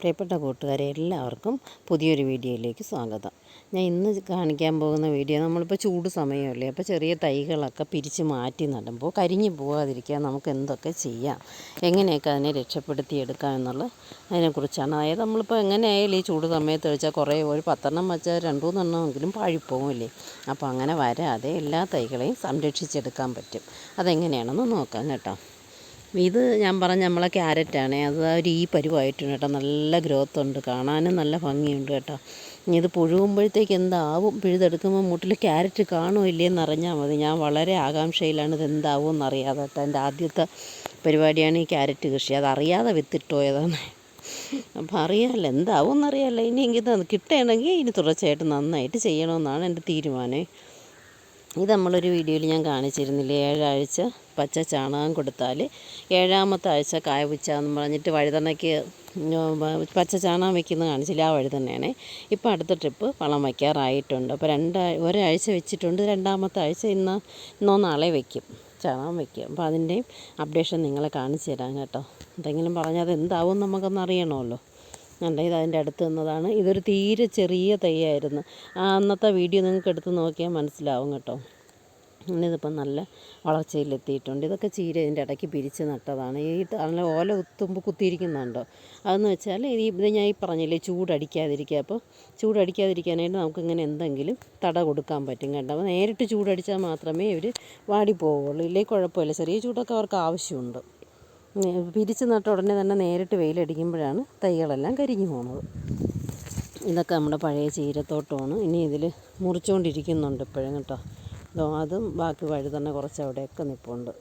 പ്രിയപ്പെട്ട കൂട്ടുകാരെ എല്ലാവർക്കും പുതിയൊരു വീഡിയോയിലേക്ക് സ്വാഗതം. ഞാൻ ഇന്ന് കാണിക്കാൻ പോകുന്ന വീഡിയോ നമ്മളിപ്പോൾ ചൂട് സമയമല്ലേ അപ്പോൾ ചെറിയ തൈകളൊക്കെ പിരിച്ച് മാറ്റി നടുമ്പോൾ കരിഞ്ഞു പോകാതിരിക്കാൻ നമുക്ക് എന്തൊക്കെ ചെയ്യാം എങ്ങനെയൊക്കെ അതിനെ രക്ഷപ്പെടുത്തിയെടുക്കാം എന്നുള്ള അതിനെക്കുറിച്ചാണ്. അതായത് നമ്മളിപ്പോൾ എങ്ങനെയായാലും ഈ ചൂട് സമയത്ത് വെച്ചാൽ കുറേ ഒരു പത്തെണ്ണം വെച്ചാൽ രണ്ട് മൂന്നെണ്ണമെങ്കിലും പാഴിപ്പോകുമല്ലേ അപ്പോൾ അങ്ങനെ വരാതെ എല്ലാ തൈകളെയും സംരക്ഷിച്ചെടുക്കാൻ പറ്റും. അതെങ്ങനെയാണെന്ന് നോക്കാം കേട്ടോ. ഇത് ഞാൻ പറഞ്ഞ നമ്മളെ ക്യാരറ്റാണ് അത് ഒരു ഈ പരുവായിട്ടുണ്ട് കേട്ടോ. നല്ല ഗ്രോത്ത് ഉണ്ട്. കാണാനും നല്ല ഭംഗിയുണ്ട് കേട്ടോ. ഇനി ഇത് പുഴുകുമ്പോഴത്തേക്ക് എന്താവും? പിഴുതെടുക്കുമ്പോൾ മുട്ടിൽ ക്യാരറ്റ് കാണുമോ ഇല്ലയെന്ന് അറിഞ്ഞാൽ മതി. ഞാൻ വളരെ ആകാംക്ഷയിലാണ് ഇത് എന്താവും എന്നറിയാതെ കേട്ടോ. എന്റെ ആദ്യത്തെ പരിപാടിയാണ് ഈ ക്യാരറ്റ് കൃഷി. അതറിയാതെ വിത്തിട്ടോയതാണ് അപ്പം അറിയാമല്ലോ എന്താവും എന്നറിയാമല്ലോ ഇനി എങ്കിൽ കിട്ടണമെങ്കിൽ ഇനി തുടർച്ചയായിട്ട് നന്നായിട്ട് ചെയ്യണമെന്നാണ് എന്റെ തീരുമാനം. ഇത് നമ്മളൊരു വീഡിയോയിൽ ഞാൻ കാണിച്ചിരുന്നില്ലേ? ഏഴാഴ്ച പച്ച ചാണകം കൊടുത്താൽ ഏഴാമത്തെ ആഴ്ച കായ പുച്ചാന്ന് പറഞ്ഞിട്ട് വഴുതണയ്ക്ക് പച്ച ചാണകം വെക്കുന്നത് കാണിച്ചില്ല? ആ വഴുതണ്ണയാണ്. ഇപ്പോൾ അടുത്ത ട്രിപ്പ് വളം വയ്ക്കാറായിട്ടുണ്ട്. അപ്പോൾ രണ്ടാ ഒരാഴ്ച വെച്ചിട്ടുണ്ട്. രണ്ടാമത്തെ ആഴ്ച ഇന്ന് ഇന്നോ നാളെ വെക്കും. ചാണകം വെക്കും. അപ്പോൾ അതിന്റെയും അപ്ഡേഷൻ നിങ്ങളെ കാണിച്ചു തരാം കേട്ടോ. എന്തെങ്കിലും പറഞ്ഞാൽ അത് എന്താവും നമുക്കൊന്ന് കണ്ട? ഇത് അതിന്റെ അടുത്ത് നിന്നതാണ്. ഇതൊരു തീരെ ചെറിയ തൈയായിരുന്നു. അന്നത്തെ വീഡിയോ നിങ്ങൾക്ക് എടുത്ത് നോക്കിയാൽ മനസ്സിലാവും കേട്ടോ. ഇതിപ്പം നല്ല വളർച്ചയിലെത്തിയിട്ടുണ്ട്. ഇതൊക്കെ ചീര ഇതിന്റെ ഇടയ്ക്ക് പിരിച്ച് നട്ടതാണ്. ഈ നല്ല ഓല ഉത്തുമ്പ് കുത്തിയിരിക്കുന്നുണ്ടോ? അതെന്ന് വെച്ചാൽ ഈ ഇത് ഞാൻ ഈ പറഞ്ഞില്ലേ ചൂടടിക്കാതിരിക്കുക. അപ്പോൾ ചൂടടിക്കാതിരിക്കാനായിട്ട് നമുക്കിങ്ങനെ എന്തെങ്കിലും തട കൊടുക്കാൻ പറ്റും കേട്ടോ. അപ്പോൾ നേരിട്ട് ചൂടടിച്ചാൽ മാത്രമേ ഇവർ വാടി പോവുള്ളൂ ഇല്ലെങ്കിൽ കുഴപ്പമില്ല. ചെറിയ ചൂടൊക്കെ അവർക്ക് ആവശ്യമുണ്ട്. പിരിച്ച് നട്ട ഉടനെ തന്നെ നേരിട്ട് വെയിലടിക്കുമ്പോഴാണ് തൈകളെല്ലാം കരിഞ്ഞു പോകുന്നത് ഇതൊക്കെ നമ്മുടെ പഴയ ചീരത്തോട്ടമാണ്. ഇനി ഇതിൽ മുറിച്ചുകൊണ്ടിരിക്കുന്നുണ്ട് ഇപ്പോഴും കേട്ടോ. അതോ അതും ബാക്കി വഴുതണ്ണ കുറച്ച് അവിടെയൊക്കെ നിൽപ്പുണ്ട്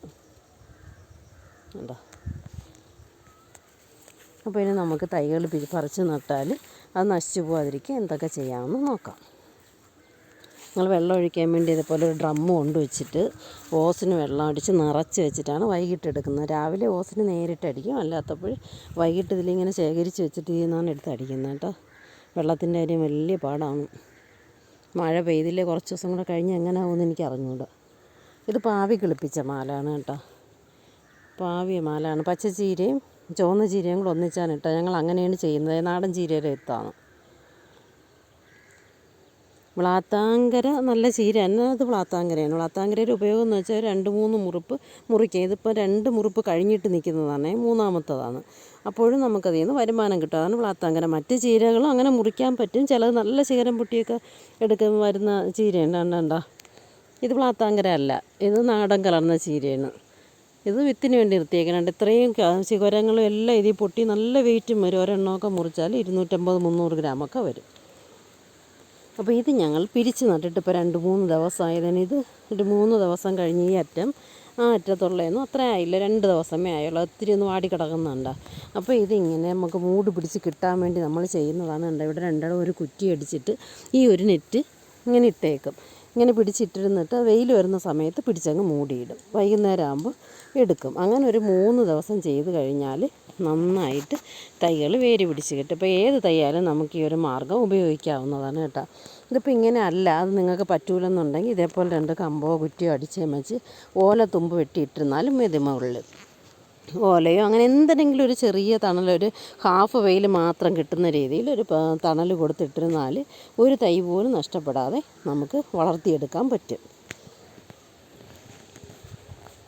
കേട്ടോ അപ്പോൾ ഇനി നമുക്ക് തൈകൾ പറിച്ച് നട്ടാൽ അത് നശിച്ചു പോകാതിരിക്കുക എന്തൊക്കെ ചെയ്യാമെന്ന് നോക്കാം. നിങ്ങൾ വെള്ളം ഒഴിക്കാൻ വേണ്ടി ഇതുപോലെ ഒരു ഡ്രമ്മ് കൊണ്ട് വെച്ചിട്ട് ഓസിന് വെള്ളം അടിച്ച് നിറച്ച് വെച്ചിട്ടാണ് വൈകിട്ട് എടുക്കുന്നത്. രാവിലെ ഓസിന് നേരിട്ട് അടിക്കും. അല്ലാത്തപ്പോൾ വൈകിട്ട് ഇതിലിങ്ങനെ ശേഖരിച്ച് വെച്ചിട്ട് ഇതിൽ നിന്നാണ് എടുത്ത് അടിക്കുന്നത് കേട്ടോ. വെള്ളത്തിന്റെ കാര്യം വലിയ പാടാണ്. മഴ പെയ്തില്ലേ കുറച്ച് ദിവസം കൂടെ കഴിഞ്ഞ് എങ്ങനെ ആവുമെന്ന് എനിക്ക് അറിഞ്ഞൂടാ. ഇത് പാവി കിളിപ്പിച്ച മാലാണ് കേട്ടോ. പാവിയ മാലാണ്. പച്ച ചീരയും ചുവന്ന ചീരയും കൂടെ ഒന്നിച്ചാണ് കേട്ടോ ഞങ്ങൾ അങ്ങനെയാണ് ചെയ്യുന്നത്. നാടൻ ചീരയുടെ വിത്താണ്. വ്ളാത്താങ്കര നല്ല ചീര. തന്നെ അത് വ്ളാത്താങ്കരയാണ്? വ്ളാത്താങ്കരയുടെ ഉപയോഗം എന്ന് വെച്ചാൽ രണ്ട് മൂന്ന് മുറിപ്പ് മുറിക്കുക. ഇതിപ്പോൾ രണ്ട് മുറിപ്പ് കഴിഞ്ഞിട്ട് നിൽക്കുന്നതാണ്. മൂന്നാമത്തതാണ്. അപ്പോഴും നമുക്കതിൽ നിന്ന് വരുമാനം കിട്ടും. അതാണ് വ്ളാത്താങ്കര. മറ്റ് ചീരകളും അങ്ങനെ മുറിക്കാൻ പറ്റും. ചിലത് നല്ല ശിഖരം പൊട്ടിയൊക്കെ എടുക്കുന്ന വരുന്ന ചീരയുണ്ട് കണ്ടോ ഇത് വ്ളാത്താങ്കര അല്ല. ഇത് നാടൻ കലർന്ന ചീരയാണ്. ഇത് വിത്തിന് വേണ്ടി നിർത്തിയേക്കുന്നുണ്ട് ഇത്രയും ശിഖരങ്ങളും എല്ലാം ഇതിൽ പൊട്ടി നല്ല വെയിറ്റും വരും. ഒരെണ്ണമൊക്കെ മുറിച്ചാൽ ഇരുന്നൂറ്റമ്പത് മുന്നൂറ് ഗ്രാമൊക്കെ വരും. അപ്പോൾ ഇത് ഞങ്ങൾ പിരിച്ച് നട്ടിട്ട് ഇപ്പോൾ രണ്ട് മൂന്ന് ദിവസമായതിന് ഇത് ഒരു മൂന്ന് ദിവസം കഴിഞ്ഞ് ഈ അറ്റം ആ അറ്റത്തുള്ളതെന്നും അത്ര ആയില്ല രണ്ട് ദിവസമേ ആയുള്ളൂ. ഒത്തിരി ഒന്ന് വാടി കിടക്കുന്നുണ്ട്. അപ്പോൾ ഇതിങ്ങനെ നമുക്ക് മൂട് പിടിച്ച് കിട്ടാൻ വേണ്ടി നമ്മൾ ചെയ്യുന്നതാണ്. ഉണ്ട് ഇവിടെ രണ്ടിടം ഒരു കുറ്റി അടിച്ചിട്ട് ഈ ഒരു നെറ്റ് ഇങ്ങനെ ഇട്ടേക്കും. ഇങ്ങനെ പിടിച്ചിട്ടിരുന്നിട്ട് വെയിൽ വരുന്ന സമയത്ത് പിടിച്ചങ്ങ് മൂടിയിടും. വൈകുന്നേരം ആകുമ്പോൾ എടുക്കും. അങ്ങനെ ഒരു മൂന്ന് ദിവസം ചെയ്ത് കഴിഞ്ഞാൽ നന്നായിട്ട് തൈകൾ വേര് പിടിച്ച് കിട്ടും. ഇപ്പോൾ ഏത് തൈയാലും നമുക്ക് ഈ ഒരു മാർഗം ഉപയോഗിക്കാവുന്നതാണ് കേട്ടോ. ഇതിപ്പോൾ ഇങ്ങനെ അല്ല അത് നിങ്ങൾക്ക് പറ്റൂലെന്നുണ്ടെങ്കിൽ ഇതേപോലെ രണ്ട് കമ്പോ കുറ്റിയോ അടിച്ചേമച്ച് ഓല തുമ്പ് വെട്ടിയിട്ടിരുന്നാലും മതി മുകളിൽ ഓലയോ അങ്ങനെ എന്തെങ്കിലും ഒരു ചെറിയ തണലൊരു ഹാഫ് വെയിൽ മാത്രം കിട്ടുന്ന രീതിയിൽ ഒരു തണൽ കൊടുത്തിട്ടിരുന്നാൽ ഒരു തൈ പോലും നഷ്ടപ്പെടാതെ നമുക്ക് വളർത്തിയെടുക്കാൻ പറ്റും.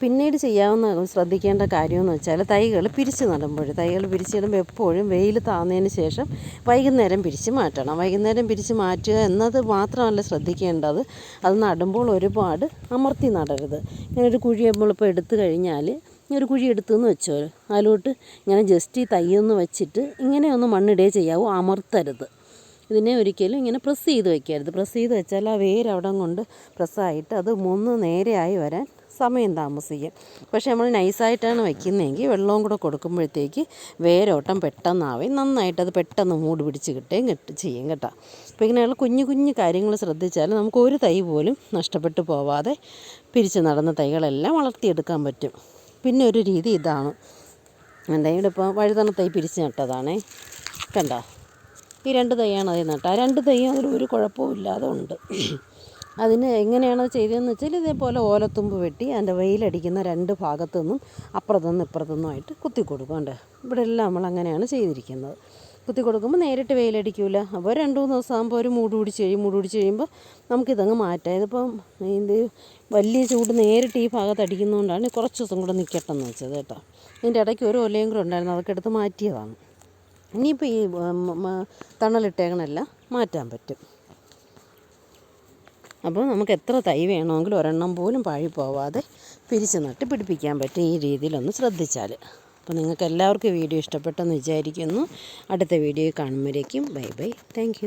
പിന്നീട് ചെയ്യാവുന്ന ശ്രദ്ധിക്കേണ്ട കാര്യമെന്ന് വെച്ചാൽ തൈകൾ പിരിച്ച് നടുമ്പോൾ തൈകൾ പിരിച്ച് നടുമ്പോൾ എപ്പോഴും വെയിൽ താന്നതിന് ശേഷം വൈകുന്നേരം പിരിച്ച് മാറ്റണം. വൈകുന്നേരം പിരിച്ച് മാറ്റുക എന്നത് മാത്രമല്ല ശ്രദ്ധിക്കേണ്ടത്. അത് നടുമ്പോൾ ഒരുപാട് അമർത്തി നടരുത്. ഇങ്ങനെ ഒരു കുഴി നമ്മളിപ്പോൾ എടുത്തു കഴിഞ്ഞാൽ ഒരു കുഴി എടുത്തെന്ന് വെച്ചോ അതിലോട്ട് ഇങ്ങനെ ജസ്റ്റ് ഈ തൈയൊന്ന് വെച്ചിട്ട് ഇങ്ങനെ ഒന്ന് മണ്ണിടേ ചെയ്യാവൂ അമർത്തരുത്. ഇതിനെ ഒരിക്കലും ഇങ്ങനെ പ്രസ് ചെയ്ത് വെക്കരുത്. പ്രസ് ചെയ്ത് വെച്ചാൽ ആ വേര് കൊണ്ട് പ്രസ്സായിട്ട് അത് മൂന്ന് നേരെയായി വരാൻ സമയം താമസിക്കും പക്ഷേ നമ്മൾ നൈസായിട്ടാണ് വയ്ക്കുന്നതെങ്കിൽ വെള്ളവും കൂടെ കൊടുക്കുമ്പോഴത്തേക്ക് വേരോട്ടം പെട്ടെന്നാവുകയും നന്നായിട്ട് അത് പെട്ടെന്ന് മൂട് പിടിച്ച് കിട്ടുകയും കിട്ടും ചെയ്യും കേട്ടോ. അപ്പോൾ ഇങ്ങനെയുള്ള കുഞ്ഞു കുഞ്ഞു കാര്യങ്ങൾ ശ്രദ്ധിച്ചാൽ നമുക്ക് ഒരു തൈ പോലും നഷ്ടപ്പെട്ടു പോവാതെ പിരിച്ച് നടന്ന തൈകളെല്ലാം വളർത്തിയെടുക്കാൻ പറ്റും. പിന്നെ ഒരു രീതി ഇതാണ്. എന്തെങ്കിലും ഇപ്പോൾ വഴുതണ തൈ പിരിച്ച് നട്ടതാണേ. കണ്ടോ? ഈ രണ്ട് തൈയാണ് അതിൽ നട്ട ആ രണ്ട് തൈ അതിൽ ഒരു കുഴപ്പവും ഇല്ലാതെ ഉണ്ട്. അതിന് എങ്ങനെയാണ് ചെയ്തതെന്ന് വെച്ചാൽ ഇതേപോലെ ഓലത്തുമ്പ് വെട്ടി അതിന്റെ വെയിലടിക്കുന്ന രണ്ട് ഭാഗത്തു നിന്നും അപ്പുറത്തുനിന്നും ഇപ്പുറത്തുനിന്നുമായിട്ട് കുത്തി കൊടുക്കും കണ്ടോ? ഇവിടെ എല്ലാം നമ്മൾ അങ്ങനെയാണ് ചെയ്തിരിക്കുന്നത്. കുത്തി കൊടുക്കുമ്പോൾ നേരിട്ട് വെയിലടിക്കില്ല അപ്പോൾ രണ്ട് മൂന്ന് ദിവസം ആകുമ്പോൾ ഒരു മൂട് പിടിച്ച് കഴിയും. മൂട് പിടിച്ച് കഴിയുമ്പോൾ നമുക്കിതങ്ങ് മാറ്റാം. ഇതിപ്പം ഇത് വലിയ ചൂട് നേരിട്ട് ഈ ഭാഗത്ത് അടിക്കുന്നതുകൊണ്ടാണ് കുറച്ച് ദിവസം കൂടെ നിൽക്കട്ടെ എന്ന് വെച്ചത് കേട്ടോ. ഇതിന്റെ ഇടയ്ക്ക് ഒരു ഒലയും കൂടെ ഉണ്ടായിരുന്നു. അതൊക്കെ എടുത്ത് മാറ്റിയതാണ്. ഇനിയിപ്പോൾ ഈ തണലിട്ടേക്കണെല്ലാം മാറ്റാൻ പറ്റും. അപ്പോൾ നമുക്ക് എത്ര തൈ വേണമെങ്കിലും ഒരെണ്ണം പോലും പാഴി പോവാതെ പിരിച്ച് നട്ട് പിടിപ്പിക്കാൻ പറ്റും ഈ രീതിയിലൊന്ന് ശ്രദ്ധിച്ചാൽ. അപ്പോൾ നിങ്ങൾക്ക് എല്ലാവർക്കും വീഡിയോ ഇഷ്ടപ്പെട്ടെന്ന് വിചാരിക്കുന്നു. അടുത്ത വീഡിയോ കാണുമ്പോഴേക്കും ബൈ ബൈ. താങ്ക്